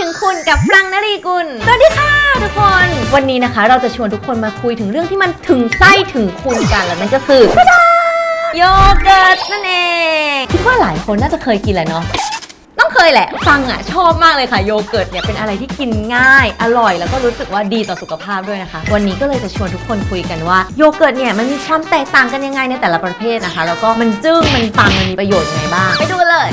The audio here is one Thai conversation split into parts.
ถึงคุณกับฟรังนรีกุล สวัสดีค่ะทุกคน วันนี้นะคะ เราจะชวนทุกคนมาคุยถึงเรื่องที่มันถึงไส้ถึงคุณกันแล้วนั่นก็คือโยเกิร์ตนั่นเอง คิดว่าหลายคนน่าจะเคยกินแหละเนาะต้องเคยแหละ ฟังอะชอบมากเลยค่ะโยเกิร์ตเนี่ยเป็นอะไรที่กินง่าย อร่อยแล้วก็รู้สึกว่าดีต่อสุขภาพด้วยนะคะ วันนี้ก็เลยจะชวนทุกคนคุยกันว่าโยเกิร์ตเนี่ยมันมีความแตกต่างกันยังไงในแต่ละประเภทนะคะ แล้วก็มันจึ้งมันปังมันมีประโยชน์ยังไงบ้างไปดูกันเลย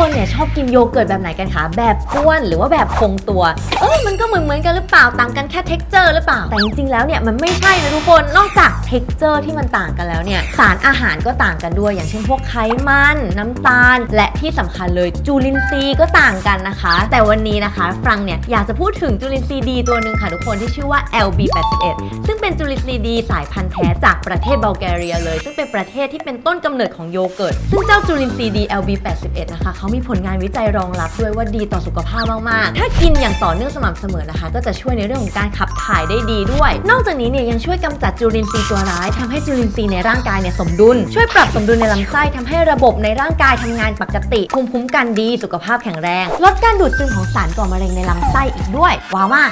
คนเนี่ยชอบกินโยเกิร์ตแบบไหนกันคะ แบบก้วนหรือว่าแบบคงตัว เอ้ยมันก็เหมือนเหมือนกันหรือเปล่าต่างกันแค่ t e x t อร์หรือเปล่า แต่จริงๆแล้วเนี่ยมันไม่ใช่นะทุกคน นอกจาก t e x t อร์ที่มันต่างกันแล้วเนี่ยสารอาหารก็ต่างกันด้วย อย่างเช่นพวกไขมันน้ำตาล และที่สำคัญเลยจุลินทรีย์ก็ต่างกันนะคะ แต่วันนี้นะคะฟรังเนี่ยอยากจะพูดถึงจุลินทรีย์ดีตัวหนึ่งค่ะทุกคนที่ชื่อว่า LB81 ซึ่งเป็นจุลินทรีย์ดีสายพันธุ์แท้จากประเทศบัลแกเรียเลย ซึ่งเป็นประเทศที่เป็นต้นกำเนิดของโยเกิร์ตซึ่งเจ้าจุลินทรีย์ดี LB81 นะคะเขามีผลงานวิจัยรองรับด้วยว่าดีต่อสุขภาพมาก ๆ ถ้ากินอย่างต่อเนื่องสม่ำเสมอนะคะ ก็จะช่วยในเรื่องของการขับถ่ายได้ดีด้วย นอกจากนี้เนี่ยยังช่วยกำจัดจุลินทรีย์ตัวร้ายทำให้จุลินทรีย์ในร่างกายเนี่ยสมดุล ช่วยปรับสมดุลในลำไส้ทำให้ระบบในร่างกายทำงานปกติภูมิคุ้มกันดีสุขภาพแข็งแรง ลดการดูดซึมของสารก่อมะเร็งในลำไส้อีกด้วยว้าวมาก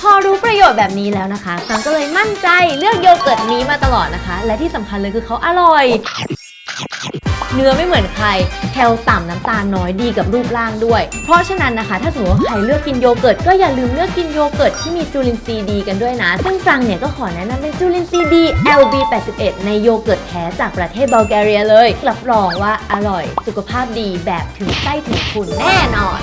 พอรู้ประโยชน์แบบนี้แล้วนะคะซังก็เลยมั่นใจเลือกโยเกิร์ตนี้มาตลอดนะคะ และที่สำคัญเลยคือเขาอร่อย เนื้อไม่เหมือนใครแคลต่ำน้ำตาลน้อยดีกับรูปร่างด้วย เพราะฉะนั้นนะคะ ถ้าสมมติว่าใครเลือกกินโยเกิร์ตก็อย่าลืมเลือกกินโยเกิร์ตที่มีจุลินทรีย์ดีกันด้วยนะ ซึ่งฟังเนี่ยก็ขอแนะนำเป็นจุลินทรีย์ดี LB81 ในโยเกิร์ตแท้จากประเทศบัลแกเรียเลยรับรองว่าอร่อยสุขภาพดีแบบถึงไส้ถึงคุณแน่นอน